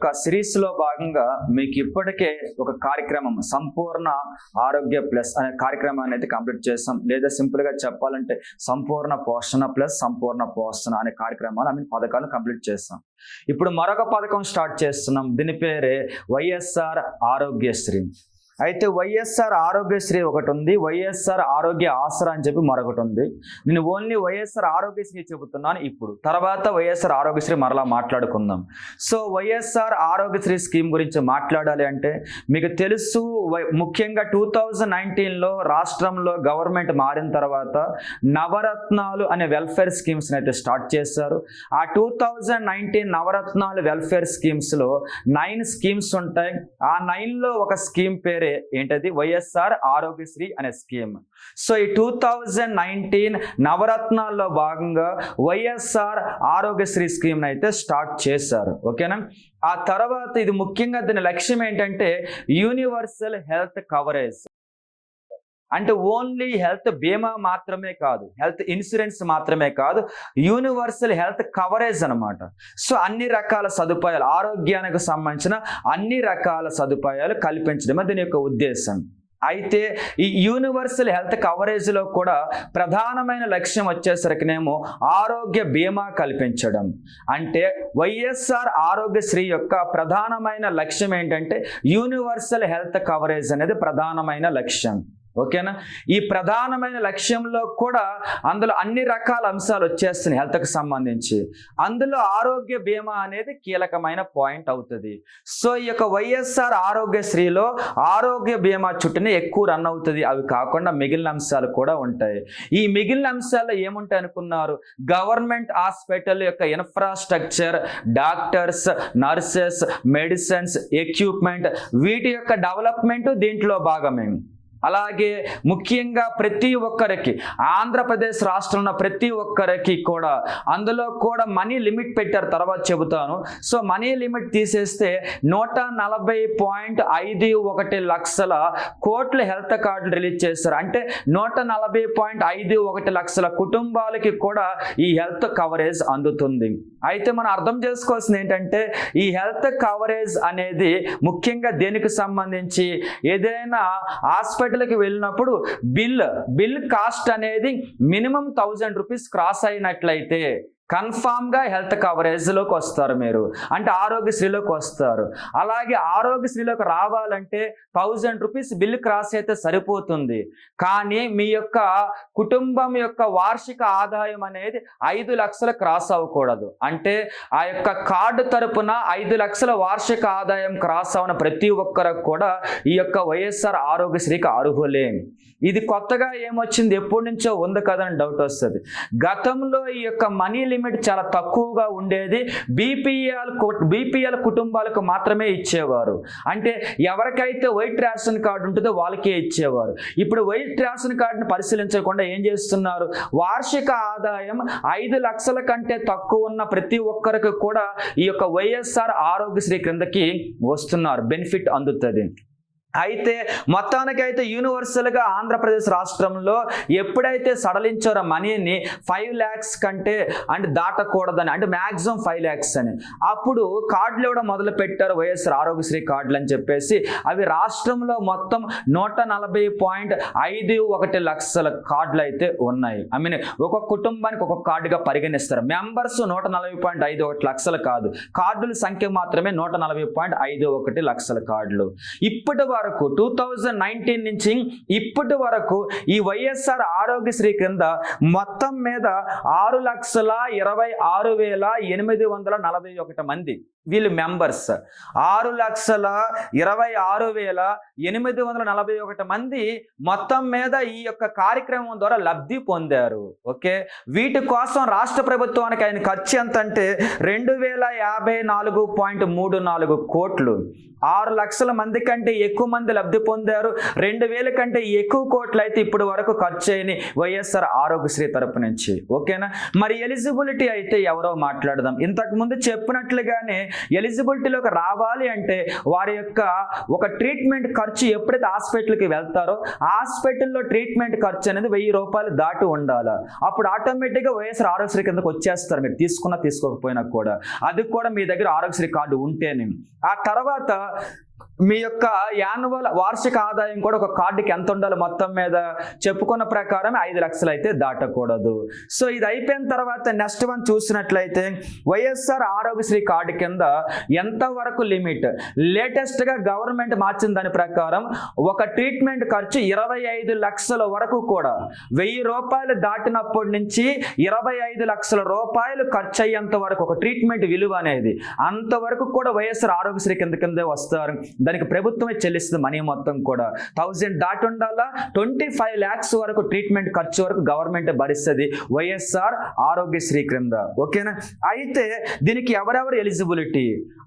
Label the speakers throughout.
Speaker 1: ఒక సిరీస్లో భాగంగా మీకు ఇప్పటికే ఒక కార్యక్రమం సంపూర్ణ ఆరోగ్య ప్లస్ అనే కార్యక్రమం అనేది కంప్లీట్ చేస్తాం. లేదా సింపుల్గా చెప్పాలంటే సంపూర్ణ పోషణ ప్లస్ సంపూర్ణ పోషణ అనే కార్యక్రమాలు ఐ పథకాలు కంప్లీట్ చేస్తాం. ఇప్పుడు మరొక పథకం స్టార్ట్ చేస్తున్నాం. దీని పేరే వైఎస్ఆర్ ఆరోగ్యశ్రీ. అయితే వైఎస్ఆర్ ఆరోగ్యశ్రీ ఒకటి ఉంది వైఎస్ఆర్ ఆరోగ్య ఆసరా అని చెప్పి మరొకటి ఉంది నేను ఓన్లీ వైఎస్ఆర్ ఆరోగ్యశ్రీ చెబుతున్నాను ఇప్పుడు. తర్వాత వైఎస్ఆర్ ఆరోగ్యశ్రీ మరలా మాట్లాడుకుందాం. సో వైఎస్ఆర్ ఆరోగ్యశ్రీ స్కీమ్ గురించి మాట్లాడాలి అంటే మీకు తెలుసు ముఖ్యంగా టూ థౌజండ్ నైన్టీన్లో రాష్ట్రంలో గవర్నమెంట్ మారిన తర్వాత నవరత్నాలు అనే వెల్ఫేర్ స్కీమ్స్ని అయితే స్టార్ట్ చేశారు. ఆ two thousand nineteen Navaratnalu welfare స్కీమ్స్లో nine schemes ఉంటాయి. ఆ నైన్లో ఒక స్కీమ్ పేరు ఏంటది? వైఎస్ఆర్ ఆరోగ్యశ్రీ అనే స్కీమ్. సో ఈ టూ థౌజండ్ నైన్టీన్ నవరత్నాల్లో భాగంగా వైఎస్ఆర్ ఆరోగ్యశ్రీ స్కీమ్ అయితే స్టార్ట్ చేశారు. ఓకేనా? ఆ తర్వాత ఇది ముఖ్యంగా దీని లక్ష్యం ఏంటంటే యూనివర్సల్ హెల్త్ కవరేజ్. అంటే ఓన్లీ హెల్త్ బీమా మాత్రమే కాదు హెల్త్ ఇన్సూరెన్స్ మాత్రమే కాదు యూనివర్సల్ హెల్త్ కవరేజ్ అనమాట సో అన్ని రకాల సదుపాయాలు ఆరోగ్యానికి సంబంధించిన అన్ని రకాల సదుపాయాలు కల్పించడమే దీని యొక్క ఉద్దేశం. అయితే ఈ యూనివర్సల్ హెల్త్ కవరేజ్లో కూడా ప్రధానమైన లక్ష్యం వచ్చేసరికినేమో ఆరోగ్య బీమా కల్పించడం. అంటే వైఎస్ఆర్ ఆరోగ్యశ్రీ యొక్క ప్రధానమైన లక్ష్యం ఏంటంటే యూనివర్సల్ హెల్త్ కవరేజ్ అనేది ప్రధానమైన లక్ష్యం. ఓకేనా? ఈ ప్రధానమైన లక్ష్యంలో కూడా అందులో అన్ని రకాల అంశాలు వచ్చేస్తున్నాయి హెల్త్కి సంబంధించి. అందులో ఆరోగ్య బీమా అనేది కీలకమైన పాయింట్ అవుతుంది. సో ఈ యొక్క వైఎస్ఆర్ ఆరోగ్యశ్రీలో ఆరోగ్య బీమా చుట్టూనే ఎక్కువ రన్ అవుతుంది. అవి కాకుండా మిగిలిన అంశాలు కూడా ఉంటాయి. ఈ మిగిలిన అంశాల్లో ఏముంటాయి అనుకున్నారు? గవర్నమెంట్ హాస్పిటల్ యొక్క infrastructure doctors nurses medicines equipment వీటి యొక్క డెవలప్మెంట్ దీంట్లో భాగమే. అలాగే ముఖ్యంగా ప్రతి ఒక్కరికి ఆంధ్రప్రదేశ్ రాష్ట్రంలో ఉన్న ప్రతి ఒక్కరికి కూడా అందులో కూడా మనీ లిమిట్ పెట్టారు. తర్వాత చెబుతాను. సో మనీ లిమిట్ తీసేస్తే నూట నలభై పాయింట్ ఐదు ఒకటి లక్షల కోట్ల హెల్త్ కార్డులు రిలీజ్ చేస్తారు అంటే నూట నలభై పాయింట్ ఐదు ఒకటి లక్షల కుటుంబాలకి కూడా ఈ హెల్త్ కవరేజ్ అందుతుంది. అయితే మనం అర్థం చేసుకోవాల్సింది ఏంటంటే ఈ హెల్త్ కవరేజ్ అనేది ముఖ్యంగా దేనికి సంబంధించి? ఏదైనా హాస్పిటల్ హాస్పిటల్కి వెళ్ళినప్పుడు బిల్ బిల్ కాస్ట్ అనేది మినిమం థౌజండ్ రూపీస్ క్రాస్ అయినట్లయితే కన్ఫామ్గా హెల్త్ కవరేజ్లోకి వస్తారు మీరు. అంటే ఆరోగ్యశ్రీలోకి వస్తారు. అలాగే ఆరోగ్యశ్రీలోకి రావాలంటే థౌజండ్ రూపీస్ బిల్ క్రాస్ అయితే సరిపోతుంది. కానీ మీ యొక్క కుటుంబం యొక్క వార్షిక ఆదాయం అనేది ఐదు లక్షలు క్రాస్ అవ్వకూడదు. అంటే ఆ యొక్క కార్డు తరపున ఐదు లక్షల వార్షిక ఆదాయం క్రాస్ అవన ప్రతి ఒక్కరికి కూడా ఈ యొక్క వైఎస్ఆర్ ఆరోగ్యశ్రీకి అర్హులే. ఇది కొత్తగా ఏమొచ్చింది? ఎప్పటి నుంచో ఉంది కదా అని డౌట్ వస్తుంది. గతంలో ఈ యొక్క మనీ లిమిట్ చాలా తక్కువగా ఉండేది. బీపీఎల్ బీపీఎల్ కుటుంబాలకు మాత్రమే ఇచ్చేవారు. అంటే ఎవరికైతే వైట్ రేషన్ కార్డు ఉంటుందో వాళ్ళకే ఇచ్చేవారు. ఇప్పుడు వైట్ రేషన్ కార్డుని పరిశీలించకుండా ఏం చేస్తున్నారు? వార్షిక ఆదాయం ఐదు లక్షల కంటే తక్కువ ఉన్న ప్రతి ఒక్కరికి కూడా ఈ యొక్క వైఎస్ఆర్ ఆరోగ్యశ్రీ క్రిందకి వస్తున్నారు. బెనిఫిట్ అందుతుంది. అయితే మొత్తానికైతే యూనివర్సల్గా ఆంధ్రప్రదేశ్ రాష్ట్రంలో ఎప్పుడైతే సడలించారో మనీని ఫైవ్ ల్యాక్స్ కంటే అంటే దాటకూడదని అంటే మ్యాక్సిమం ఫైవ్ ల్యాక్స్ అని. అప్పుడు కార్డులు ఇవ్వడం మొదలు పెట్టారు వైఎస్ఆర్ ఆరోగ్యశ్రీ కార్డులు అని చెప్పేసి అవి రాష్ట్రంలో మొత్తం నూట నలభై పాయింట్ ఐదు ఒకటి లక్షల కార్డులు అయితే ఉన్నాయి. ఐ మీన్ ఒక్కొక్క కుటుంబానికి ఒక్కొక్క కార్డుగా పరిగణిస్తారు. మెంబర్స్ నూట నలభై పాయింట్ ఐదు ఒకటి లక్షలు కాదు. కార్డుల సంఖ్య మాత్రమే నూట నలభై పాయింట్ ఐదు ఒకటి లక్షల కార్డులు. ఇప్పటి వరకు టూ థౌజండ్ నైన్టీన్ నుంచి ఇప్పటి వరకు ఈ వైఎస్ఆర్ ఆరోగ్యశ్రీ కింద మొత్తం మీద ఆరు లక్షల ఇరవై ఆరు వేల ఎనిమిది వందల నలభై ఒకటి మంది వీళ్ళు మెంబర్స్ ఆరు లక్షల ఇరవై ఆరు వేల ఎనిమిది వందల నలభై ఒకటి మంది మొత్తం మీద ఈ యొక్క కార్యక్రమం ద్వారా లబ్ధి పొందారు. ఓకే? వీటి కోసం రాష్ట్ర ప్రభుత్వానికి ఆయన ఖర్చు ఎంత అంటే రెండు వేల యాభై నాలుగు పాయింట్ మూడు నాలుగు కోట్లు. ఆరు లక్షల మంది కంటే ఎక్కువ మంది లబ్ధి పొందారు. రెండు వేల కంటే ఎక్కువ కోట్లు అయితే ఇప్పటి వరకు ఖర్చు అయిన వైఎస్ఆర్ ఆరోగ్యశ్రీ తరపు నుంచి. ఓకేనా? మరి ఎలిజిబిలిటీ అయితే ఎవరో మాట్లాడదాం. ఇంతకు ముందు చెప్పినట్లుగానే ఎలిజిబిలిటీలోకి రావాలి అంటే వారి యొక్క ఒక ట్రీట్మెంట్ ఖర్చు ఎప్పుడైతే హాస్పిటల్కి వెళ్తారో హాస్పిటల్లో ట్రీట్మెంట్ ఖర్చు అనేది వెయ్యి రూపాయలు దాటి ఉండాలి. అప్పుడు ఆటోమేటిక్గా వైఎస్ఆర్ ఆరోగ్యశ్రీ కిందకు వచ్చేస్తారు మీరు. తీసుకున్నా తీసుకోకపోయినా కూడా. అది కూడా మీ దగ్గర ఆరోగ్యశ్రీ కార్డు ఉంటేనే. ఆ తర్వాత మీ యొక్క యాన్యువల్ వార్షిక ఆదాయం కూడా ఒక కార్డుకి ఎంత ఉండాలి మొత్తం మీద? చెప్పుకున్న ప్రకారం ఐదు లక్షలు అయితే దాటకూడదు. సో ఇది అయిపోయిన తర్వాత నెక్స్ట్ వన్ చూసినట్లయితే వైఎస్ఆర్ ఆరోగ్యశ్రీ కార్డు కింద ఎంత వరకు లిమిట్? లేటెస్ట్గా గవర్నమెంట్ మార్చిన దాని ప్రకారం ఒక ట్రీట్మెంట్ ఖర్చు ఇరవై ఐదు లక్షల వరకు కూడా. వెయ్యి రూపాయలు దాటినప్పటి నుంచి ఇరవై ఐదు లక్షల రూపాయలు ఖర్చు అయ్యేంత వరకు ఒక ట్రీట్మెంట్ విలువ అనేది అంతవరకు కూడా వైఎస్ఆర్ ఆరోగ్యశ్రీ కింద కిందే వస్తారు. దానికి ప్రభుత్వమే చెల్లిస్తుంది మనీ మొత్తం కూడా. థౌజండ్ దాటి ఉండాలా ట్వంటీ ఫైవ్ ల్యాక్స్ వరకు ట్రీట్మెంట్ ఖర్చు వరకు గవర్నమెంట్ భరిస్తుంది. వైఎస్ఆర్ ఆరోగ్యశ్రీ క్రింద. ఓకేనా? అయితే దీనికి ఎవరెవరు ఎలిజిబిలిటీ?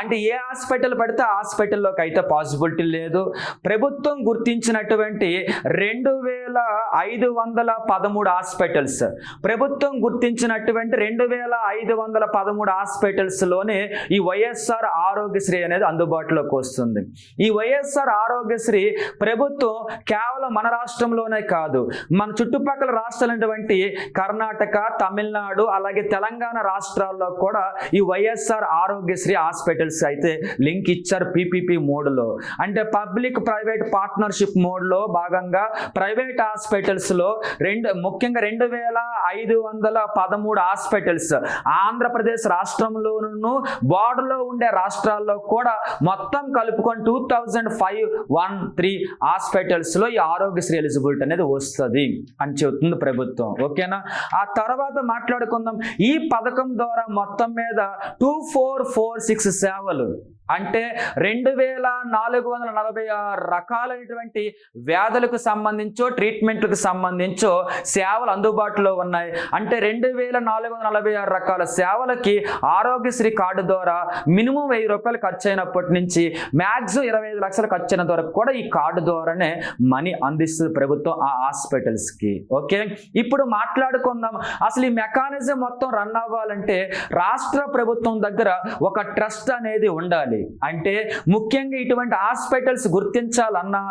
Speaker 1: అంటే ఏ హాస్పిటల్ పడితే ఆ హాస్పిటల్లోకి అయితే పాసిబిలిటీ లేదు. ప్రభుత్వం గుర్తించినటువంటి రెండు వేల ఐదు వందల పదమూడు హాస్పిటల్స్. ప్రభుత్వం గుర్తించినటువంటి రెండు వేల ఐదు వందల పదమూడు హాస్పిటల్స్లోనే ఈ వైఎస్ఆర్ ఆరోగ్యశ్రీ అనేది అందుబాటులోకి వస్తుంది. ఈ వైఎస్ఆర్ ఆరోగ్యశ్రీ ప్రభుత్వం కేవలం మన రాష్ట్రంలోనే కాదు మన చుట్టుపక్కల రాష్ట్రాలైనటువంటి కర్ణాటక తమిళనాడు అలాగే తెలంగాణ రాష్ట్రాల్లో కూడా ఈ వైఎస్ఆర్ ఆరోగ్యశ్రీ హాస్పిటల్స్ అయితే లింక్ ఇచ్చారు పీపీపీ మోడ్లో. అంటే పబ్లిక్ ప్రైవేట్ పార్ట్నర్షిప్ మోడ్లో భాగంగా ప్రైవేట్ హాస్పిటల్స్లో రెండు ముఖ్యంగా రెండు వేల ఐదు వందల పదమూడు హాస్పిటల్స్ ఆంధ్రప్రదేశ్ రాష్ట్రంలోనూ బార్డర్లో ఉండే రాష్ట్రాల్లో కూడా మొత్తం కలుపుకొని two thousand five one three హాస్పిటల్స్లో ఈ ఆరోగ్యశ్రీ ఎలిజిబిలిటీ అనేది వస్తుంది అని చెబుతుంది ప్రభుత్వం. ఓకేనా? ఆ తర్వాత మాట్లాడుకుందాం. ఈ పథకం ద్వారా మొత్తం మీద టూ ఫోర్ ఫోర్ సిక్స్ సేవలు అంటే రెండు వేల నాలుగు వందల నలభై ఆరు రకాలైనటువంటి వ్యాధులకు సంబంధించో ట్రీట్మెంట్లకు సంబంధించో సేవలు అందుబాటులో ఉన్నాయి. అంటే రెండు వేల నాలుగు వందల నలభై ఆరు రకాల సేవలకి ఆరోగ్యశ్రీ కార్డు ద్వారా మినిమం వెయ్యి రూపాయలు ఖర్చు అయినప్పటి నుంచి మ్యాక్సిమం ఇరవై ఐదు లక్షలు ఖర్చు అయిన వరకు కూడా ఈ కార్డు ద్వారానే మనీ అందిస్తుంది ప్రభుత్వం ఆ హాస్పిటల్స్కి. ఓకే? ఇప్పుడు మాట్లాడుకుందాం. అసలు ఈ మెకానిజం మొత్తం రన్ అవ్వాలంటే రాష్ట్ర ప్రభుత్వం దగ్గర ఒక ట్రస్ట్ అనేది ఉండాలి. అంటే ముఖ్యంగా ఇటువంటి హాస్పిటల్స్ గుర్తించాలన్నా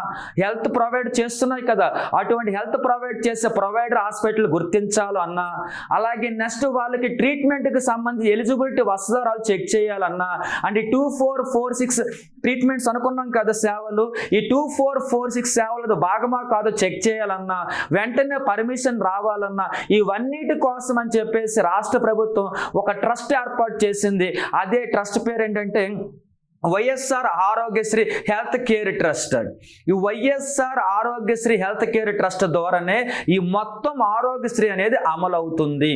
Speaker 1: హెల్త్ ప్రొవైడ్ చేస్తున్నాయి కదా. అటువంటి హెల్త్ ప్రొవైడ్ చేసే ప్రొవైడర్ హాస్పిటల్ గుర్తించాలన్నా అలాగే నెక్స్ట్ వాళ్ళకి ట్రీట్మెంట్కి సంబంధించి ఎలిజిబిలిటీ వసదారాలు చెక్ చేయాలన్నా అంటే two four four six treatments అనుకున్నాం కదా సేవలు. ఈ టూ ఫోర్ ఫోర్ సిక్స్ సేవలతో భాగమా కాదో చెక్ చేయాలన్నా వెంటనే పర్మిషన్ రావాలన్నా ఇవన్నిటి కోసం అని చెప్పేసి రాష్ట్ర ప్రభుత్వం ఒక ట్రస్ట్ ఏర్పాటు చేసింది. అదే ట్రస్ట్ పేరు ఏంటంటే YSR Aarogyasri health care trust ఈ YSR Aarogyasri health care trust ద్వారానే ఈ మొత్తం ఆరోగ్యశ్రీ అనేది అమలవుతుంది.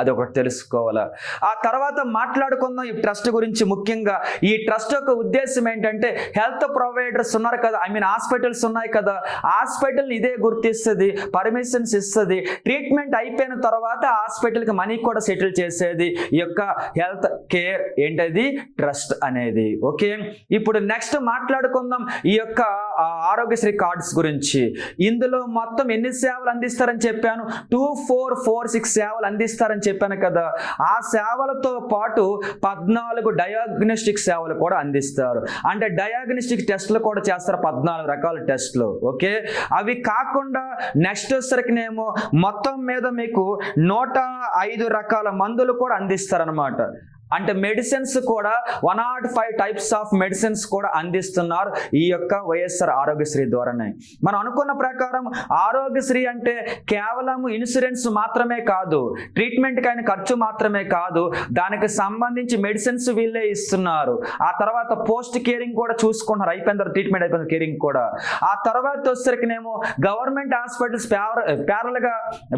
Speaker 1: అది ఒకటి తెలుసుకోవాలా? ఆ తర్వాత మాట్లాడుకుందాం ఈ ట్రస్ట్ గురించి ముఖ్యంగా. ఈ ట్రస్ట్ యొక్క ఉద్దేశం ఏంటంటే హెల్త్ ప్రొవైడర్స్ ఉన్నారు కదా ఐ మీన్ హాస్పిటల్స్ ఉన్నాయి కదా హాస్పిటల్ ఇదే గుర్తిస్తుంది పర్మిషన్స్ ఇస్తుంది ట్రీట్మెంట్ అయిపోయిన తర్వాత హాస్పిటల్కి మనీ కూడా సెటిల్ చేసేది ఈ యొక్క హెల్త్ కేర్ ఏంటది? ట్రస్ట్ అనేది. ఓకే? ఇప్పుడు నెక్స్ట్ మాట్లాడుకుందాం ఈ యొక్క ఆరోగ్యశ్రీ కార్డ్స్ గురించి. ఇందులో మొత్తం ఎన్ని సేవలు అందిస్తారని చెప్పాను? టూ ఫోర్ ఫోర్ సిక్స్ సేవలు అందిస్తారని చెప్పాను కదా. ఆ సేవలతో పాటు పద్నాలుగు డయాగ్నోస్టిక్ సేవలు కూడా అందిస్తారు. అంటే డయాగ్నోస్టిక్ టెస్టులు కూడా చేస్తారు పద్నాలుగు రకాల టెస్టులు. ఓకే? అవి కాకుండా నెక్స్ట్ వచ్చేసరికినేమో మొత్తం మీద మీకు నూట ఐదు రకాల మందులు కూడా అందిస్తారనమాట అంటే మెడిసిన్స్ కూడా one nought five types of medicines కూడా అందిస్తున్నారు ఈ యొక్క వైఎస్ఆర్ ఆరోగ్యశ్రీ ద్వారానే. మనం అనుకున్న ప్రకారం ఆరోగ్యశ్రీ అంటే కేవలం ఇన్సూరెన్స్ మాత్రమే కాదు ట్రీట్మెంట్కి కానీ ఖర్చు మాత్రమే కాదు దానికి సంబంధించి మెడిసిన్స్ వీళ్ళే ఇస్తున్నారు. ఆ తర్వాత పోస్ట్ కేరింగ్ కూడా చూసుకుంటున్నారు అయిపోయిన ట్రీట్మెంట్ అయిపోయిన కేరింగ్ కూడా. ఆ తర్వాత వచ్చేసరికినేమో గవర్నమెంట్ హాస్పిటల్స్ ప్యారల్గా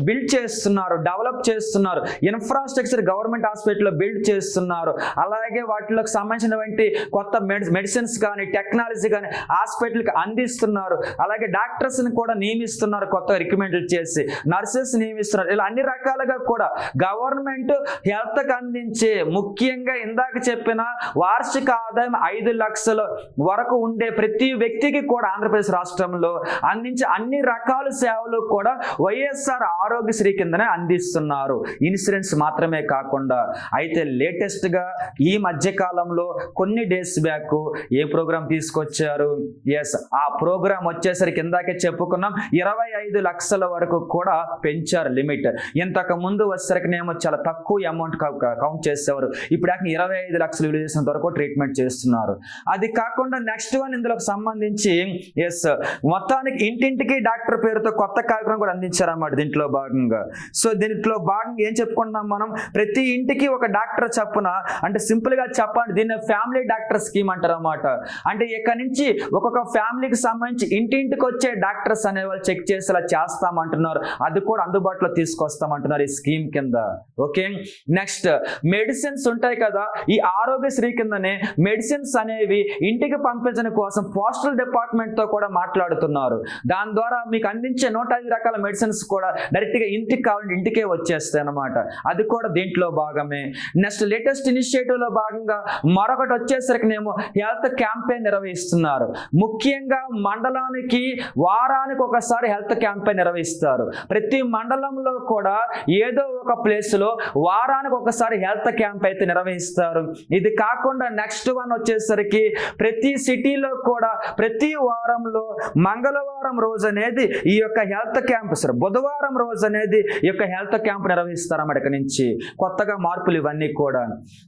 Speaker 1: బిల్డ్ చేస్తున్నారు డెవలప్ చేస్తున్నారు. ఇన్ఫ్రాస్ట్రక్చర్ గవర్నమెంట్ హాస్పిటల్లో బిల్డ్ చేస్తున్నారు. అలాగే వాటిలోకి సంబంధించినటువంటి కొత్త మెడిసిన్స్ కానీ టెక్నాలజీ కానీ హాస్పిటల్కి అందిస్తున్నారు. అలాగే డాక్టర్స్ని కూడా నియమిస్తున్నారు కొత్త రికమెండెడ్ చేసి. నర్సెస్ నియమిస్తున్నారు. ఇలా అన్ని రకాలుగా కూడా గవర్నమెంట్ హెల్త్కి అందించే ముఖ్యంగా ఇందాక చెప్పిన వార్షిక ఆదాయం ఐదు లక్షల వరకు ఉండే ప్రతి వ్యక్తికి కూడా ఆంధ్రప్రదేశ్ రాష్ట్రంలో అందించే అన్ని రకాల సేవలు కూడా వైఎస్ఆర్ ఆరోగ్యశ్రీ కిందనే అందిస్తున్నారు. ఇన్సూరెన్స్ మాత్రమే కాకుండా అయితే లేటెస్ట్ లేటెస్ట్గా ఈ మధ్య కాలంలో కొన్ని డేస్ బ్యాక్ ఏ ప్రోగ్రామ్ తీసుకొచ్చారు? ఎస్ ఆ ప్రోగ్రామ్ వచ్చేసరికి ఇందాకే చెప్పుకున్నాం ఇరవై ఐదు లక్షల వరకు కూడా పెంచారు లిమిట్. ఇంతకు ముందు వచ్చేసరికినేమో చాలా తక్కువ అమౌంట్ కౌంట్ చేసేవారు. ఇప్పుడు ఏకంగా ఇరవై ఐదు లక్షలు విలువ చేసినంత వరకు ట్రీట్మెంట్ చేస్తున్నారు. అది కాకుండా నెక్స్ట్ వన్ ఇందులో సంబంధించి ఎస్ మొత్తానికి ఇంటింటికి డాక్టర్ పేరుతో కొత్త కార్యక్రమం కూడా అందించారన్నమాట దీంట్లో భాగంగా. సో దీంట్లో భాగంగా ఏం చెప్పుకుంటున్నాం మనం? ప్రతి ఇంటికి ఒక డాక్టర్ చప్పున అంటే సింపుల్గా చెప్పండి దీన్ని ఫ్యామిలీ డాక్టర్ స్కీమ్ అంటారు అనమాట అంటే ఇక్కడ నుంచి ఒక్కొక్క ఫ్యామిలీకి సంబంధించి ఇంటింటికి వచ్చే డాక్టర్స్ అనే వాళ్ళు చెక్ చేసేలా చేస్తామంటున్నారు. అది కూడా అందుబాటులో తీసుకొస్తామంటున్నారు ఈ స్కీమ్ కింద. ఓకే? నెక్స్ట్ మెడిసిన్స్ ఉంటాయి కదా ఈ ఆరోగ్యశ్రీ కిందనే మెడిసిన్స్ అనేవి ఇంటికి పంపించడం కోసం పోస్టల్ డిపార్ట్మెంట్తో కూడా మాట్లాడుతున్నారు. దాని ద్వారా మీకు అందించే నూట ఐదు రకాల మెడిసిన్స్ కూడా డైరెక్ట్గా ఇంటికి కావాలంటే ఇంటికే వచ్చేస్తాయి అన్నమాట అది కూడా దీంట్లో భాగమే. నెక్స్ట్ లేటెస్ట్ ఇనిషియేటివ్లో భాగంగా మరొకటి వచ్చేసరికినేమో హెల్త్ క్యాంపెయిన్ నిర్వహిస్తున్నారు. ముఖ్యంగా మండలానికి వారానికి ఒకసారి హెల్త్ క్యాంపెయిన్ నిర్వహిస్తారు. ప్రతి మండలంలో కూడా ఏదో ఒక ప్లేస్లో వారానికి ఒకసారి హెల్త్ క్యాంప్ అయితే నిర్వహిస్తారు. ఇది కాకుండా నెక్స్ట్ వన్ వచ్చేసరికి ప్రతి సిటీలో కూడా ప్రతి వారంలో మంగళవారం రోజు అనేది ఈ యొక్క హెల్త్ క్యాంప్ సార్ బుధవారం రోజు అనేది ఈ యొక్క హెల్త్ క్యాంప్ నిర్వహిస్తారు అన్నమాట నుంచి. కొత్తగా మార్పులు ఇవన్నీ కూడా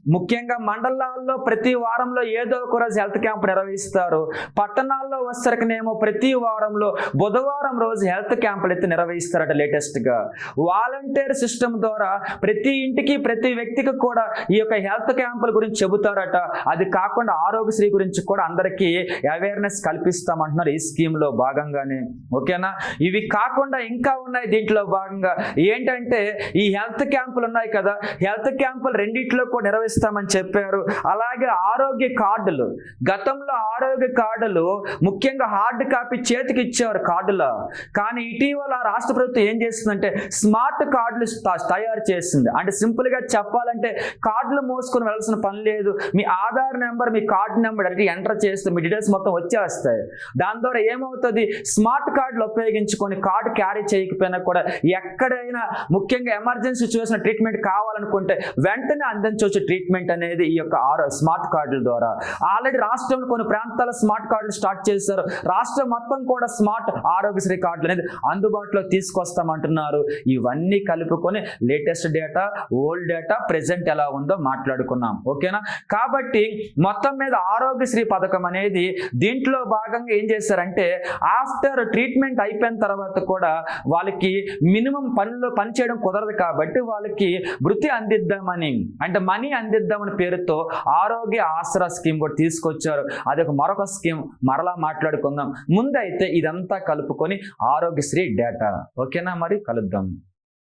Speaker 1: ముఖ్యంగా మండలాల్లో ప్రతి వారంలో ఏదో ఒక రోజు హెల్త్ క్యాంప్ నిర్వహిస్తారు. పట్టణాల్లో వచ్చరికనేమో ప్రతి వారంలో బుధవారం రోజు హెల్త్ క్యాంపులు అయితే నిర్వహిస్తారట లేటెస్ట్గా వాలంటీర్ సిస్టమ్ ద్వారా ప్రతి ఇంటికి ప్రతి వ్యక్తికి కూడా ఈ యొక్క హెల్త్ క్యాంపుల గురించి చెబుతారట. అది కాకుండా ఆరోగ్యశ్రీ గురించి కూడా అందరికీ అవేర్నెస్ కల్పిస్తామంటున్నారు ఈ స్కీమ్లో భాగంగానే. ఓకేనా? ఇవి కాకుండా ఇంకా ఉన్నాయి దీంట్లో భాగంగా. ఏంటంటే ఈ హెల్త్ క్యాంపులు ఉన్నాయి కదా. హెల్త్ క్యాంపులు రెండిట్లో వరకు నిర్వహిస్తామని చెప్పారు. అలాగే ఆరోగ్య కార్డులు. గతంలో ఆరోగ్య కార్డులు ముఖ్యంగా హార్డ్ కాపీ చేతికి ఇచ్చేవారు కార్డులో. కానీ ఇటీవల రాష్ట్ర ప్రభుత్వం ఏం చేస్తుందంటే స్మార్ట్ కార్డులు తయారు చేసింది. అంటే సింపుల్గా చెప్పాలంటే కార్డులు మోసుకొని వెళ్ళాల్సిన పని లేదు. మీ ఆధార్ నెంబర్ మీ కార్డు నెంబర్ డైరెక్ట్ ఎంటర్ చేస్తే మీ డీటెయిల్స్ మొత్తం వచ్చేస్తాయి. దాని ద్వారా ఏమవుతుంది? స్మార్ట్ కార్డులు ఉపయోగించుకొని కార్డు క్యారీ చేయకపోయినా కూడా ఎక్కడైనా ముఖ్యంగా ఎమర్జెన్సీ చూసిన ట్రీట్మెంట్ కావాలనుకుంటే వెంటనే అందించవచ్చు. ట్రీట్మెంట్ అనేది ఈ యొక్క స్మార్ట్ కార్డుల ద్వారా. ఆల్రెడీ రాష్ట్రంలో కొన్ని ప్రాంతాల స్మార్ట్ కార్డులు స్టార్ట్ చేశారు. రాష్ట్రం మొత్తం కూడా స్మార్ట్ ఆరోగ్యశ్రీ కార్డులు అనేది అందుబాటులో తీసుకొస్తామంటున్నారు. ఇవన్నీ కలుపుకొని latest data old data present ఎలా ఉందో మాట్లాడుకున్నాం. ఓకేనా కాబట్టి మొత్తం మీద ఆరోగ్యశ్రీ పథకం అనేది దీంట్లో భాగంగా ఏం చేశారంటే ఆఫ్టర్ ట్రీట్మెంట్ అయిపోయిన తర్వాత కూడా వాళ్ళకి మినిమం పనిలో పని చేయడం కుదరదు కాబట్టి వాళ్ళకి వృత్తి అందిద్దామని అంటే మనీ అందిద్దామని పేరుతో ఆరోగ్య ఆసరా స్కీమ్ కూడా తీసుకొచ్చారు. అది ఒక మరొక స్కీమ్. మరలా మాట్లాడుకుందాం. ముందైతే ఇదంతా కలుపుకొని ఆరోగ్యశ్రీ డేటా. ఓకేనా మరి? కలుద్దాం.